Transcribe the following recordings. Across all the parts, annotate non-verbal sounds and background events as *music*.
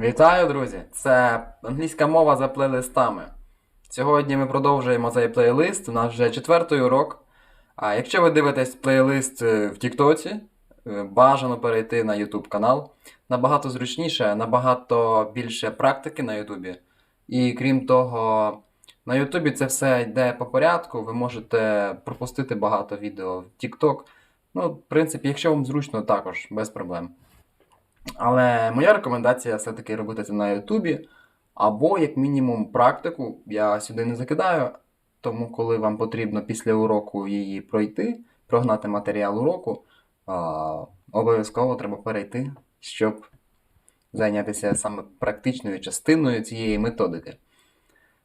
Вітаю, друзі! Це англійська мова за плейлистами. Сьогодні ми продовжуємо цей плейлист. У нас вже четвертий урок. А якщо ви дивитесь плейлист е, в Тіктоці, е, бажано перейти на YouTube канал. Набагато зручніше, набагато більше практики на Ютубі. І крім того, на Ютубі це все йде по порядку. Ви можете пропустити багато відео в TikTok. Ну, в принципі, якщо вам зручно, також без проблем. Але моя рекомендація все-таки робити це на Ютубі. Або, як мінімум, практику я сюди не закидаю. Тому, коли вам потрібно після уроку її пройти, прогнати матеріал уроку, обов'язково треба перейти, щоб зайнятися саме практичною частиною цієї методики.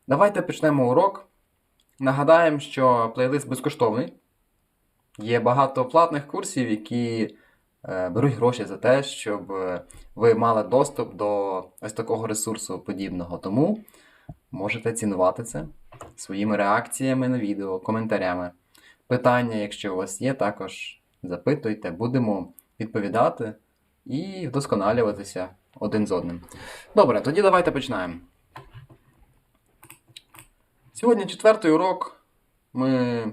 Давайте почнемо урок. Нагадаємо, що плейлист безкоштовний. Є багато платних курсів, які беруть гроші за те, щоб е, ви мали доступ до ось такого ресурсу подібного. Тому можете цінувати це своїми реакціями на відео, коментарями. Питання, якщо у вас є, також запитуйте, будемо відповідати і вдосконалюватися один з одним. Добре, тоді давайте починаємо. Сьогодні четвертий урок. Ми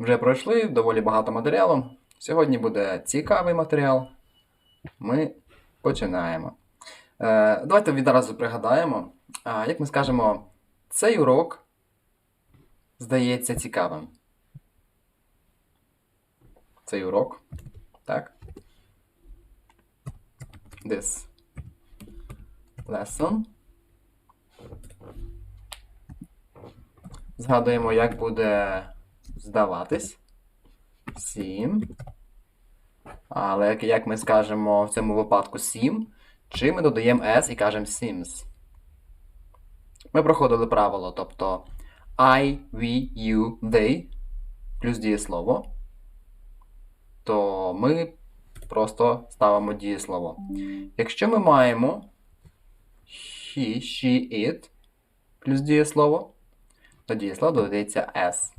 вже пройшли доволі багато матеріалу. Сьогодні буде цікавий матеріал. Ми починаємо. Е, давайте відразу пригадаємо. Як ми скажемо, цей урок здається цікавим. Цей урок. Так. This lesson. Згадуємо, як буде здаватись. Сім. Але як- ми скажемо в цьому випадку сім, чи ми додаємо S і кажемо seems. Ми проходили правило, тобто I, we, you, they плюс дієслово. То ми просто ставимо дієслово. Якщо ми маємо he, she, it плюс дієслово, то дієслово додається S.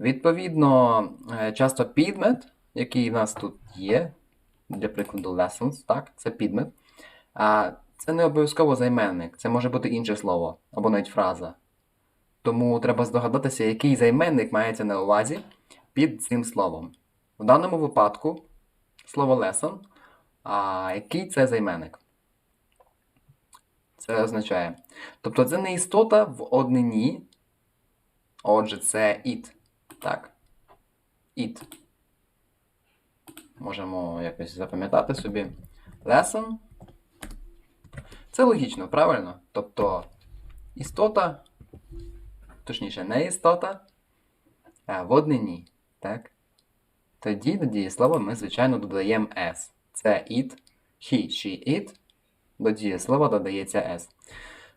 Відповідно, е, часто підмет, який в нас тут є, для прикладу lessons, так, це підмет. А це не обов'язково займенник, це може бути інше слово або навіть фраза. Тому треба здогадатися, який займенник мається на увазі під цим словом. В даному випадку слово lesson, а який це займенник? Це означає. Тобто це не істота в однині. Отже, це it. Так. It. Можемо якось запам'ятати собі. Lesson. Це логічно, правильно? Тобто істота, точніше, не істота, а в однині. Так? Тоді до дієслова ми, звичайно, додаємо S. Це it, he, she, it. До дієслова додається S.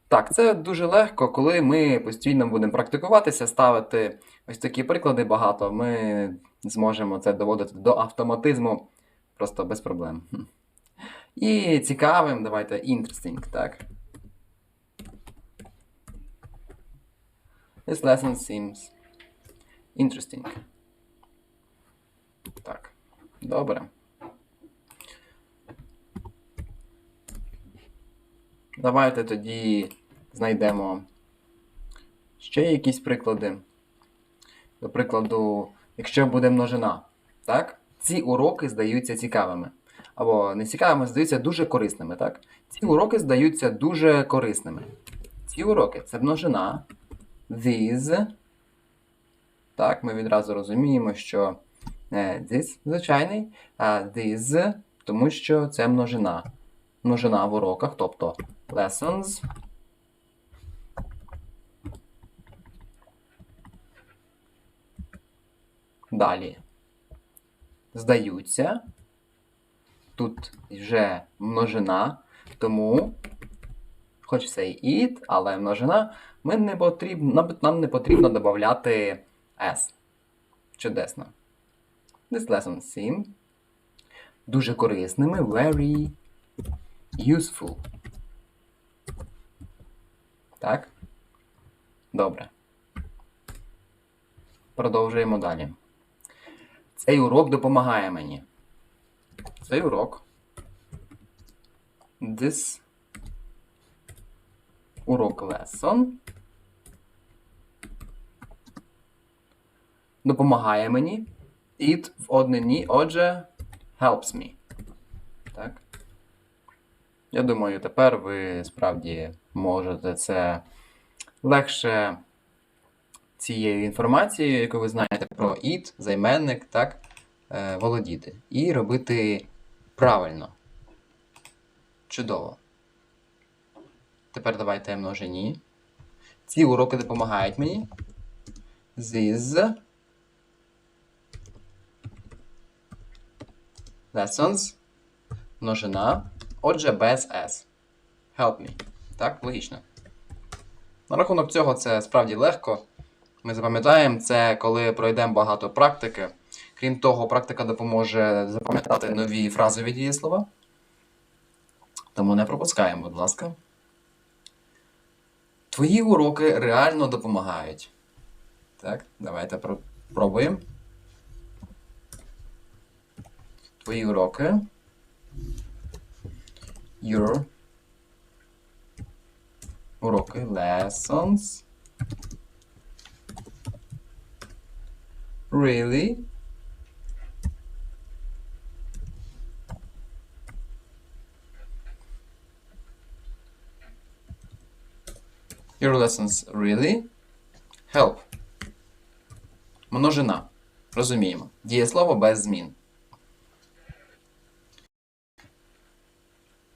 Так, це дуже легко, коли ми постійно будемо практикуватися, ставити ось такі приклади багато, ми зможемо це доводити до автоматизму просто без проблем. І цікавим, давайте interesting, так. This lesson seems interesting. Так, добре. Давайте тоді знайдемо ще якісь приклади. До прикладу, якщо буде множина, так? Ці уроки здаються цікавими. Або не цікавими, здаються дуже корисними, так? Ці уроки здаються дуже корисними. Ці уроки це множина. These. Так, ми відразу розуміємо, що е, this звичайний, а these, тому що це множина. Множина в уроках, тобто lessons. Далі. Здаються. Тут вже множина, тому, хоч це і it, але множина, ми не потрібно, нам- не потрібно додати s. Чудесно. This lesson seem дуже корисними, very useful. Так? Добре. Продовжуємо далі. Цей урок допомагає мені. Цей урок. This урок lesson. Допомагає мені. It в однині, отже, helps me. Так. Я думаю, тепер ви справді можете це легше цією інформацією, яку ви знаєте про it, займенник, так, е, володіти. І робити правильно. Чудово. Тепер давайте множині. Ці уроки допомагають мені. These lessons. Множина. Отже, без S. Help me. Так, логічно. На рахунок цього це справді легко. Ми запам'ятаємо це, коли пройдемо багато практики. Крім того, практика допоможе запам'ятати нові фразові дієслова. Тому не пропускаємо, будь ласка. Твої уроки реально допомагають. Так, давайте про- пробуємо. Твої уроки. Your уроки lessons. Really? Your lessons really help. Множина. Розуміємо. Дієслово без змін.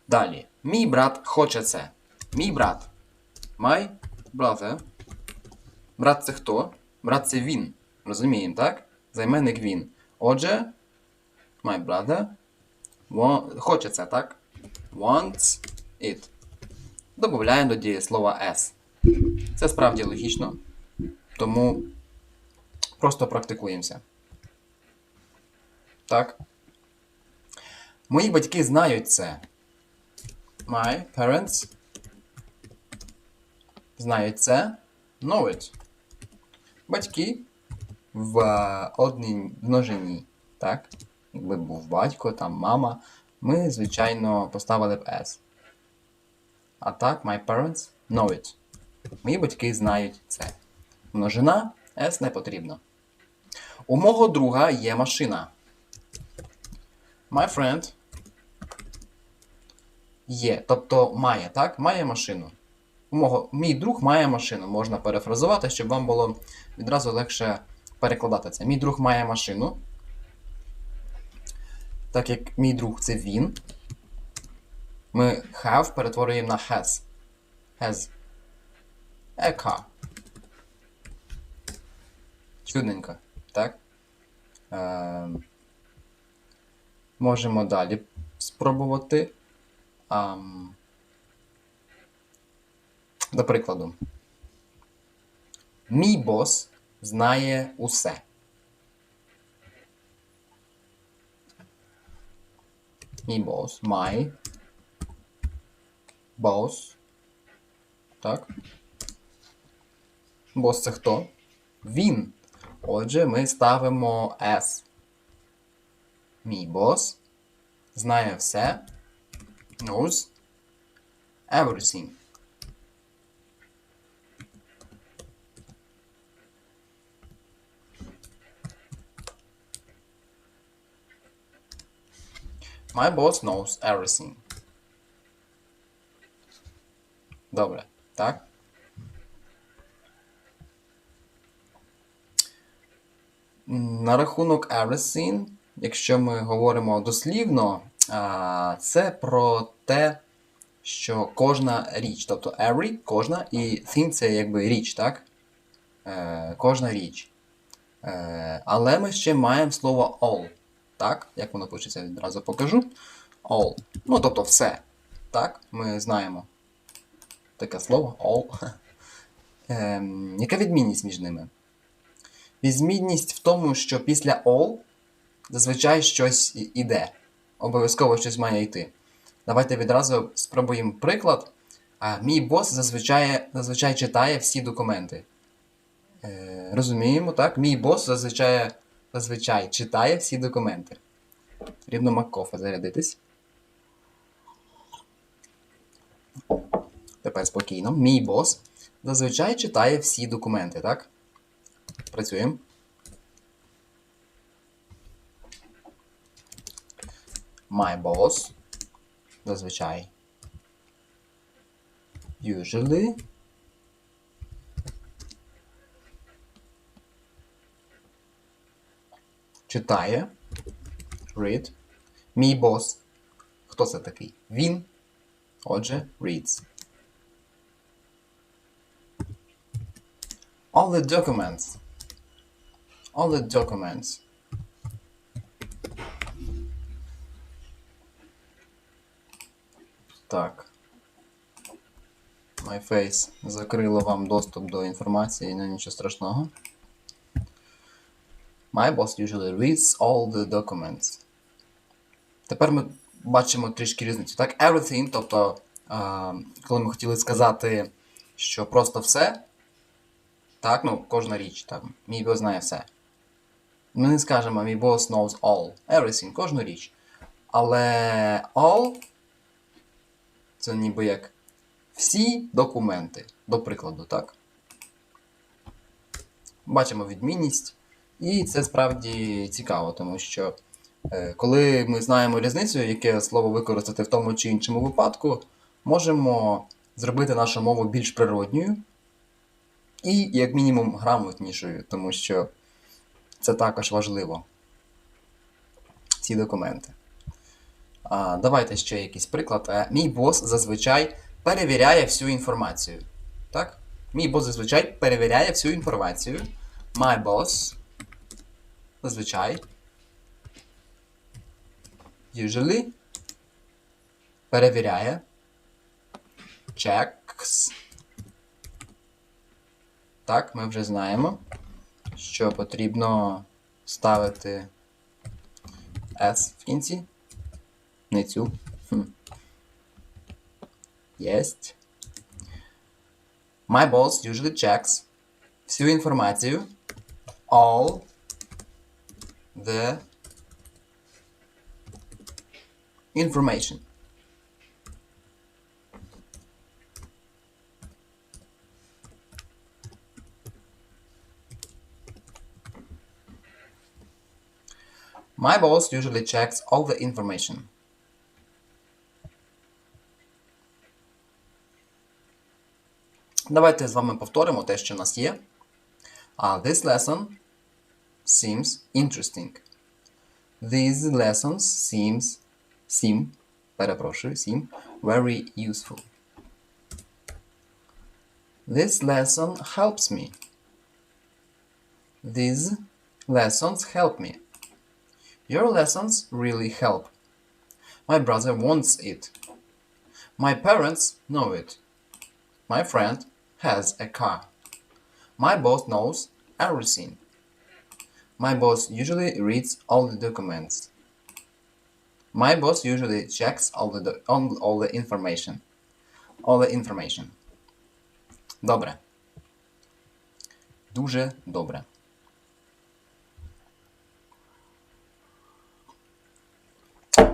Далі. Мій брат хоче це. Мій брат. My brother. Брат це хто? Брат це він. Розуміємо, так? Займенник він. Отже, my brother хоче це, так? Wants it. Добавляємо до дієслова S. Це справді логічно. Тому просто практикуємося. Так. Мої батьки знають це. My parents знають це. Know it. Батьки в е, одній множині. Так? Якби був батько, там мама, ми, звичайно, поставили б S. А так, my parents know it. Мої батьки знають це. Множина S не потрібно. У мого друга є машина. My friend є, тобто має, так? Має машину. У мого, мій друг має машину. Можна перефразувати, щоб вам було відразу легше перекладати це. Мій друг має машину. Так як мій друг це він. Ми have перетворюємо на has. Has. Car. Чудненько, так? Е, можемо далі спробувати. Ам, до прикладу. Мій бос знає усе. Мій бос. My boss. Так. Бос це хто? Він. Отже, ми ставимо S. Мій бос знає все. Knows everything. My boss knows everything. Добре, так? На рахунок everything, якщо ми говоримо дослівно, це про те, що кожна річ, тобто every, кожна, і thing це якби річ, так? Е, кожна річ. Е, але ми ще маємо слово all. Так? Як воно пишеться, відразу покажу. All. Ну, тобто все. Так, ми знаємо таке слово all. *laughs* Ем, яка відмінність між ними? Відмінність в тому, що після all зазвичай щось іде. Обов'язково щось має йти. Давайте відразу спробуємо приклад. А, мій бос зазвичай, зазвичай читає всі документи. Е, розуміємо, так? Мій бос зазвичай, зазвичай читає всі документи. Потрібно Маккофе зарядитись. Тепер спокійно. Мій бос зазвичай читає всі документи, так? Працюємо. My boss. Зазвичай. Usually. Читає. Read. Мій бос. Хто це такий? Він. Отже, reads. All the documents. All the documents. Так. MyFace закрило вам доступ до інформації, ну нічого страшного. My boss usually reads all the documents. Тепер ми бачимо трішки різницю. Так, everything, тобто, а, коли ми хотіли сказати, що просто все, так, ну, кожна річ, там, мій бос знає все. Ми не скажемо мій boss knows all. Everything, кожну річ. Але all це ніби як всі документи, до прикладу, так? Бачимо відмінність. І це справді цікаво, тому що е, коли ми знаємо різницю, яке слово використати в тому чи іншому випадку, можемо зробити нашу мову більш природньою і, як мінімум, грамотнішою, тому що це також важливо. Ці документи. А, давайте ще якийсь приклад. Е, Мій бос зазвичай перевіряє всю інформацію. Так? Мій бос зазвичай перевіряє всю інформацію. My boss зазвичай. Usually. Перевіряє. Checks. Так, ми вже знаємо, що потрібно ставити S в кінці. Не цю. Хм. Єсть. My boss usually checks всю інформацію. All the information. My boss usually checks all the information. Давайте з вами повторимо те, що в нас є. Uh, this lesson seems interesting. These lessons seems seem, перепрошую, seem very useful. This lesson helps me. These lessons help me. Your lessons really help. My brother wants it. My parents know it. My friend has a car. My boss knows everything. My boss usually reads all the documents. My boss usually checks all the all, all the information. All the information. Добре. Дуже добре.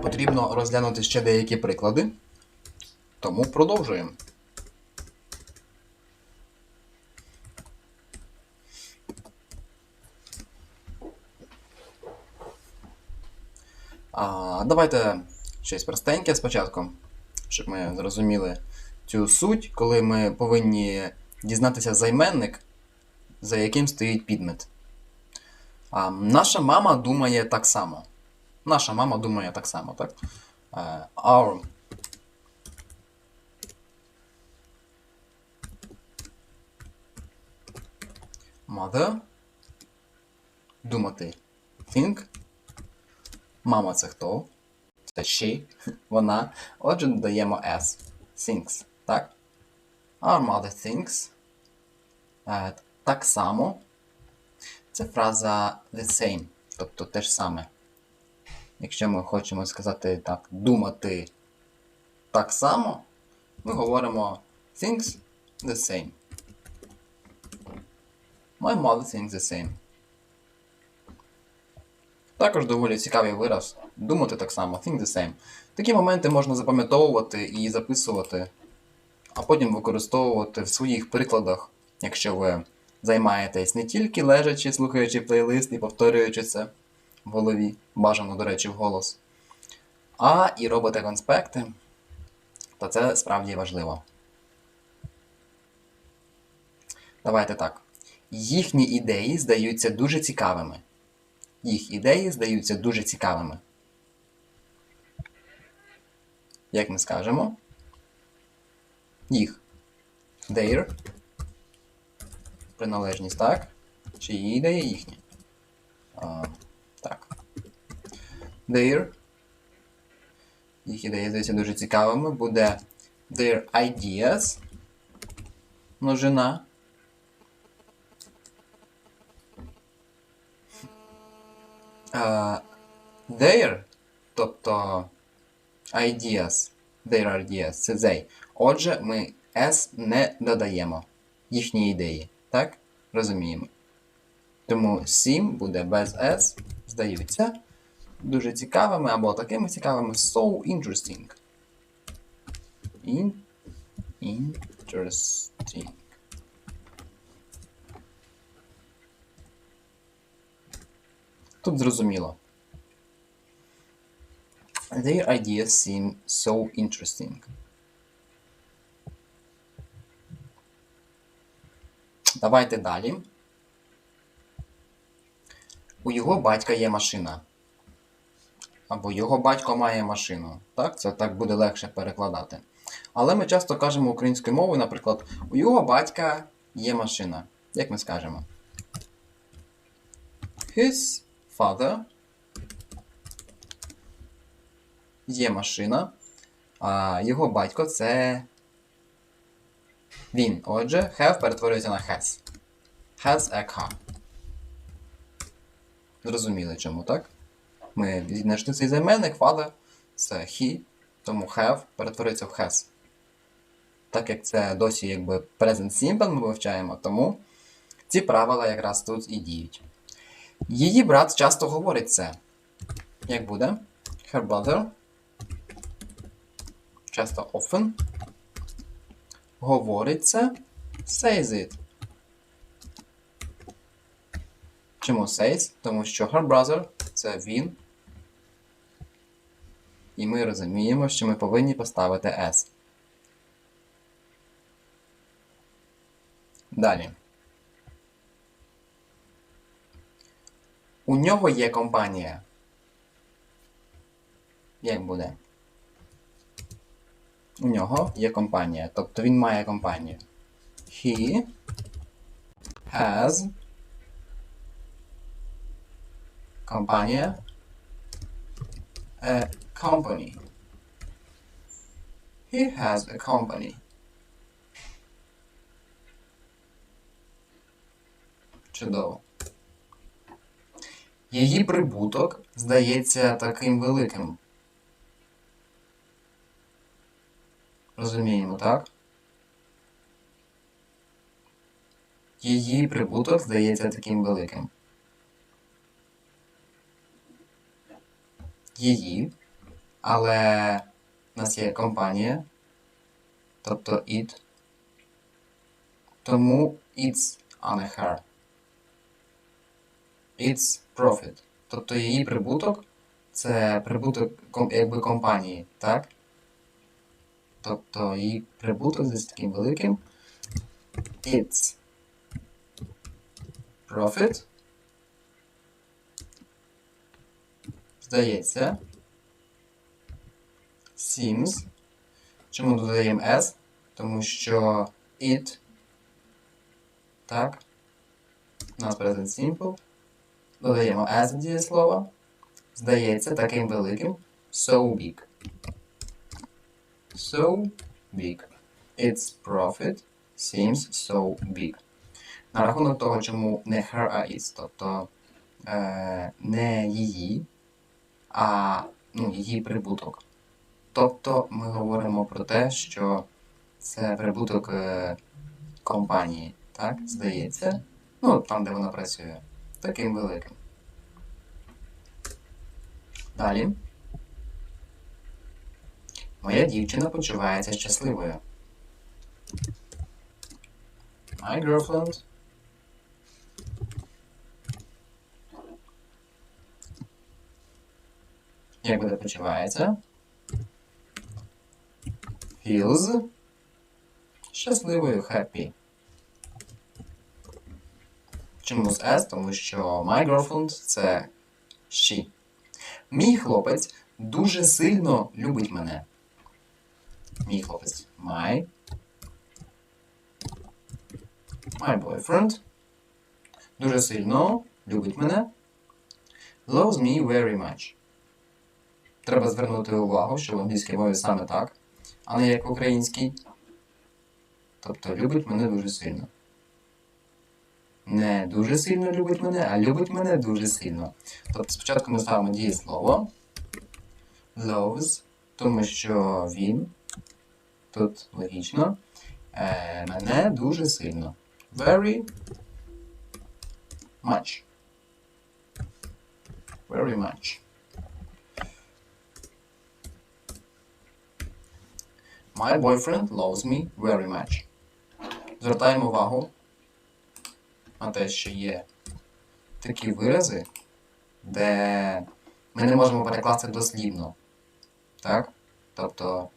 Потрібно розглянути ще деякі приклади. Тому продовжуємо. А, давайте щось простеньке спочатку, щоб ми зрозуміли цю суть, коли ми повинні дізнатися займенник, за яким стоїть підмет. А, наша мама думає так само. Наша мама думає так само, так? Е, Our mother. Думати. Think. Мама це хто? Це she. *laughs* Вона. Отже, додаємо S. Thinks. Так? Our mother thinks. Е, так само. Це фраза the same. Тобто те ж саме. Якщо ми хочемо сказати так, думати так само, ми говоримо thinks the same. My mother thinks the same. Також доволі цікавий вираз. Думати так само, think the same. Такі моменти можна запам'ятовувати і записувати. а потім використовувати в своїх прикладах, якщо ви займаєтесь не тільки лежачи, слухаючи плейлист і повторюючи це в голові, бажано, до речі, вголос, а і робите конспекти, то це справді важливо. Давайте так. Їхні ідеї здаються дуже цікавими. Їх ідеї здаються дуже цікавими. Як ми скажемо? Їх. Their. Приналежність, так? Чи її ідеї їхні? А, так. Their. Їх ідеї здаються дуже цікавими. Буде their ideas. Множина. Uh, their, тобто ideas, their ideas, це they. Отже, ми s не додаємо їхні ідеї. Так? Розуміємо. Тому 7 буде без s, здаються дуже цікавими або такими цікавими. So interesting. In, interesting. Тут зрозуміло. Their ideas seem so interesting. Давайте далі. У його батька є машина. Або його батько має машину. Так, це так буде легше перекладати. Але ми часто кажемо українською мовою, наприклад, у його батька є машина. Як ми скажемо? His father є машина, а його батько це він. Отже, have перетворюється на has. Has a car. Зрозуміли чому, так? Ми знайшли цей займенник, father це he, тому have перетворюється в has. Так як це досі якби present simple ми вивчаємо, тому ці правила якраз тут і діють. Її брат часто говорить це. Як буде? Her brother. Часто often. Говорить це. Says it. Чому says? Тому що her brother це він. І ми розуміємо, що ми повинні поставити S. Далі. У нього є компанія. Як буде? У нього є компанія. Тобто він має компанію. He has компанія a company. He has a company. Чудово. Її прибуток здається таким великим. Розуміємо, так? Її прибуток здається таким великим. Її. Але в нас є компанія. Тобто it. Тому it's, а не her. It's profit. Тобто її прибуток це прибуток якби компанії, так? Тобто її прибуток десь таким великим. It's profit. Здається. Seems. Чому додаємо S? Тому що it. Так. У present simple. Додаємо as в дієслова. Здається таким великим. So big. So big. Its profit seems so big. На рахунок того, чому не her, а its, тобто е, не її, а ну, її прибуток. Тобто ми говоримо про те, що це прибуток е, компанії, так, здається. Ну, там, де вона працює. Таким великим. Далі. Моя дівчина почувається щасливою. My girlfriend. Як буде почувається? Feels щасливою, happy. Чому з S? Тому що my girlfriend це she. Мій хлопець дуже сильно любить мене. Мій хлопець. My. My boyfriend. Дуже сильно любить мене. Loves me very much. Треба звернути увагу, що в англійській мові саме так, а не як в українській. Тобто любить мене дуже сильно. Не дуже сильно любить мене, а любить мене дуже сильно. Тобто спочатку ми ставимо дієслово loves, тому що він, тут логічно, е, мене дуже сильно. Very much. Very much. My boyfriend loves me very much. Звертаємо увагу на те, що є такі вирази, де ми не можемо перекласти дослівно. Так? Тобто,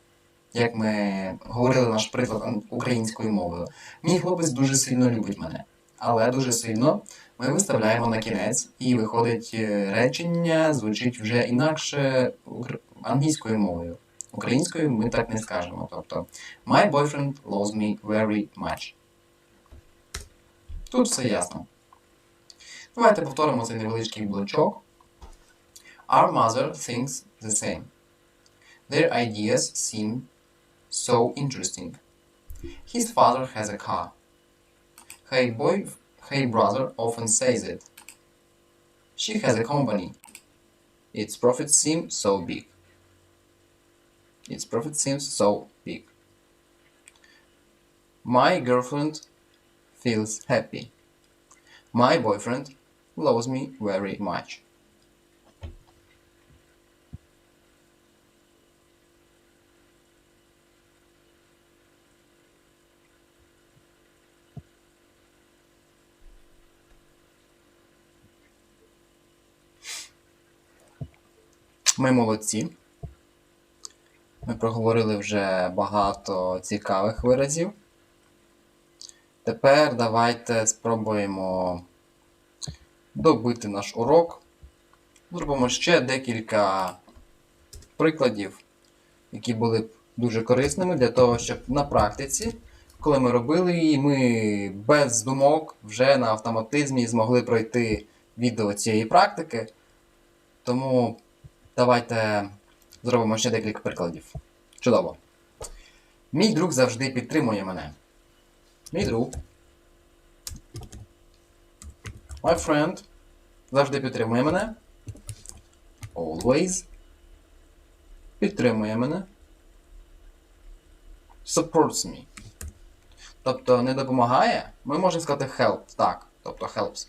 як ми говорили наш приклад українською мовою. Мій хлопець дуже сильно любить мене. Але дуже сильно ми виставляємо на кінець, і виходить е, речення, звучить вже інакше англійською мовою. Українською ми так не скажемо. Тобто, My boyfriend loves me very much. Тут все ясно. Давайте повторимо цей невеличкий блочок. Our mother thinks the same. Their ideas seem so interesting. His father has a car. Hey boy, hey brother often says it. She has a company. Its profits seem so big. Its profit seems so big. My girlfriend feels happy. My boyfriend loves me very much. Ми молодці. Ми проговорили вже багато цікавих виразів. Тепер давайте спробуємо добити наш урок. Зробимо ще декілька прикладів, які були б дуже корисними для того, щоб на практиці, коли ми робили її, ми без думок вже на автоматизмі змогли пройти відео цієї практики. Тому давайте зробимо ще декілька прикладів. Чудово. Мій друг завжди підтримує мене. Мій. My friend завжди підтримує мене. Always. Підтримує мене. Supports me. Тобто не допомагає. Ми можемо сказати help. Так. Тобто helps.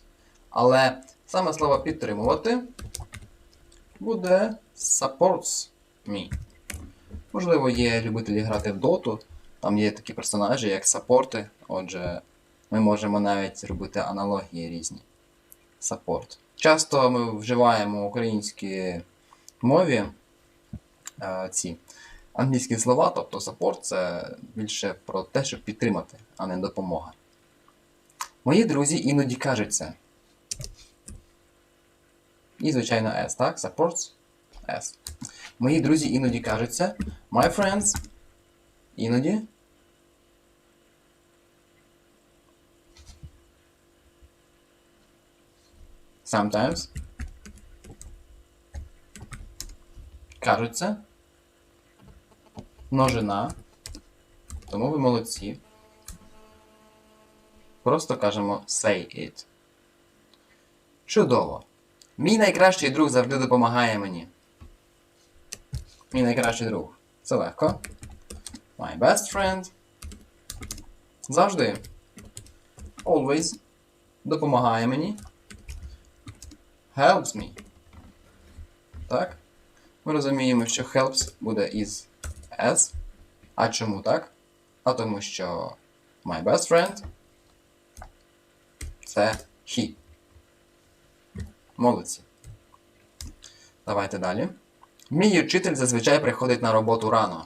Але саме слово підтримувати буде supports me. Можливо, є любителі грати в доту. Там є такі персонажі, як саппорти. Отже, ми можемо навіть робити аналогії різні. Саппорт. Часто ми вживаємо в українській мові е, ці англійські слова, тобто саппорт це більше про те, щоб підтримати, а не допомога. Мої друзі іноді кажуть це. І, звичайно, S, так? Supports S. Мої друзі іноді кажуть це. My friends іноді. Sometimes. Кажуть це. Множина. Тому ви молодці. Просто кажемо say it. Чудово. Мій найкращий друг завжди допомагає мені. Мій найкращий друг. Це легко. My best friend. Завжди. Always. Допомагає мені. Helps me. Так? Ми розуміємо, що helps буде із S. А чому так? А тому що my best friend це he. Молодці. Давайте далі. Мій учитель зазвичай приходить на роботу рано.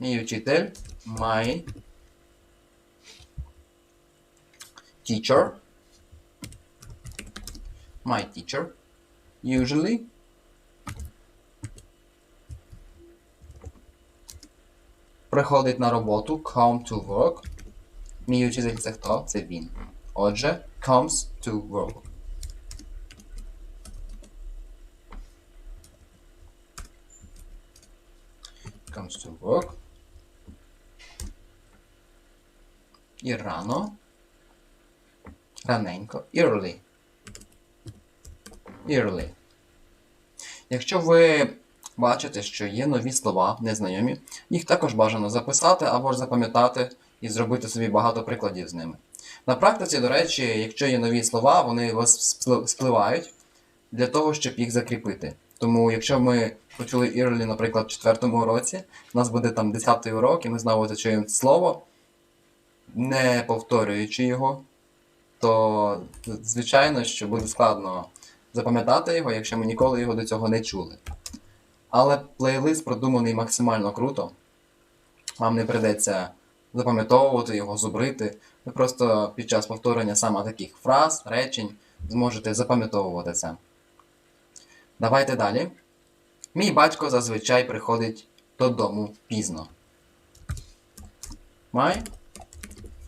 Мій учитель my teacher my teacher usually приходить на роботу come to work. Мій учитель це хто? Це він. Отже, comes to work. Comes to work. І рано. Раненько. Early. Early. Якщо ви бачите, що є нові слова, незнайомі, їх також бажано записати або ж запам'ятати і зробити собі багато прикладів з ними. На практиці, до речі, якщо є нові слова, вони вас спли- спливають для того, щоб їх закріпити. Тому, якщо ми почули early, наприклад, в четвертому уроці, у нас буде там 10-й урок, і ми знову зачуємо слово, не повторюючи його, то звичайно, що буде складно запам'ятати його, якщо ми ніколи його до цього не чули. Але плейлист продуманий максимально круто. Вам не придеться запам'ятовувати його, зубрити. Ви просто під час повторення саме таких фраз, речень зможете запам'ятовувати це. Давайте далі. Мій батько зазвичай приходить додому пізно. My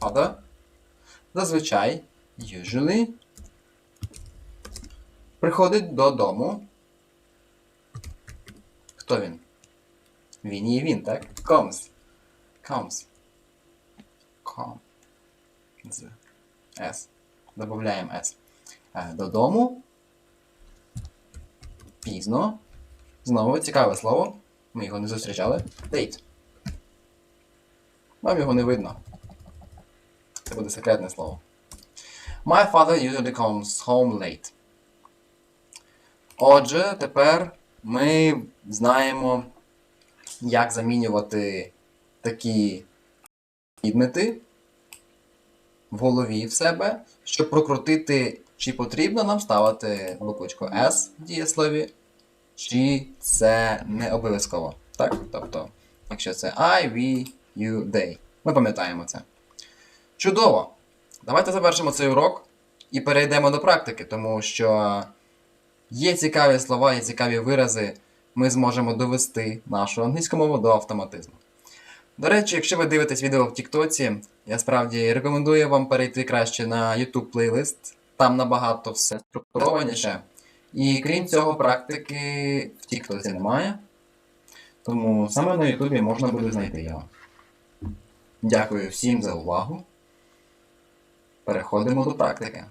father зазвичай usually приходить додому. Хто він? Він і він, так? Comes. Comes. Com. З. S. Добавляємо S. Е, Додому. Пізно. Знову цікаве слово. Ми його не зустрічали. Late. Вам його не видно. Це буде секретне слово. My father usually comes home late. Отже, тепер ми знаємо, як замінювати такі підмети в голові в себе, щоб прокрутити, чи потрібно нам ставити буквочку S в дієслові, чи це не обов'язково. Так? Тобто, якщо це I, we, you, they. Ми пам'ятаємо це. Чудово! Давайте завершимо цей урок і перейдемо до практики, тому що є цікаві слова, є цікаві вирази, ми зможемо довести нашу англійську мову до автоматизму. До речі, якщо ви дивитесь відео в Тіктоці, я справді рекомендую вам перейти краще на YouTube плейлист, там набагато все структурованіше. І крім цього, практики в Тіктоці немає. Тому саме на Ютубі можна буде знайти його. Дякую всім за увагу. Переходимо до практики.